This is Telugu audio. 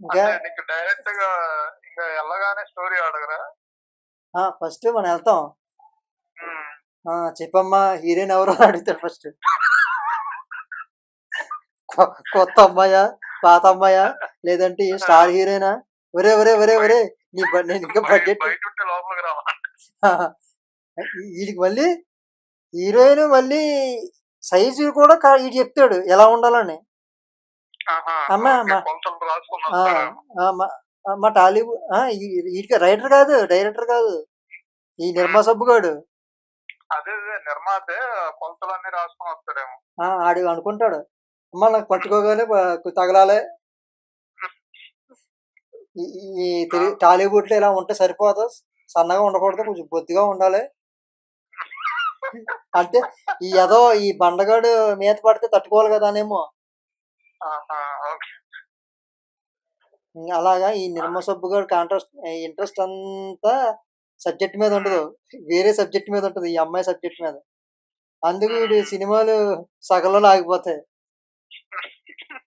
నీకు డైరెక్ట్గా ఇంకా వెళ్ళగానే స్టోరీ అడగరా? ఫస్ట్ మనం వెళ్తాం. చెప్పమ్మా హీరోయిన్ ఎవరు అడుగుతాడు ఫస్ట్. కొత్త అమ్మాయా పాత అమ్మాయా లేదంటే స్టార్ హీరోయినా? ఒరే ఒరే ఒరే ఒరే నీ నేను ఇంకా బడ్జెట్ వీడికి మళ్ళీ హీరోయిన్ మళ్ళీ సైజు కూడా వీడు చెప్తాడు ఎలా ఉండాలని. అమ్మా, మా- టాలీవుడ్ వీడికి రైటర్ కాదు డైరెక్టర్ కాదు. ఈ నిర్మా సబ్బుగాడు. అదే అదే నిర్మాతే కొలతలు అన్ని రాసుకుని వస్తాడేమో. ఆడు అనుకుంటాడు. అమ్మ నాకు పట్టుకోగానే తగలాలే. ఈ- టాలీవుడ్లో ఇలా ఉంటే సరిపోదు. సన్నగా ఉండకూడదు కొంచెం బొద్దుగా ఉండాలి. అంటే ఈ ఏదో ఈ బండగాడు మీద పడితే తట్టుకోవాలి కదా అనేమో. ఆహా, ఓకే. ఇంకా అలాగా ఈ నిర్మ సబ్బుగాడు కాంట్రాస్ట్ ఇంట్రెస్ట్ అంతా సబ్జెక్ట్ మీద ఉండదు. వేరే సబ్జెక్ట్ మీద ఉంటుంది ఈ అమ్మాయి సబ్జెక్ట్ మీద. అందుకు వీడు సినిమాలు సగంలో ఆగిపోతాయి.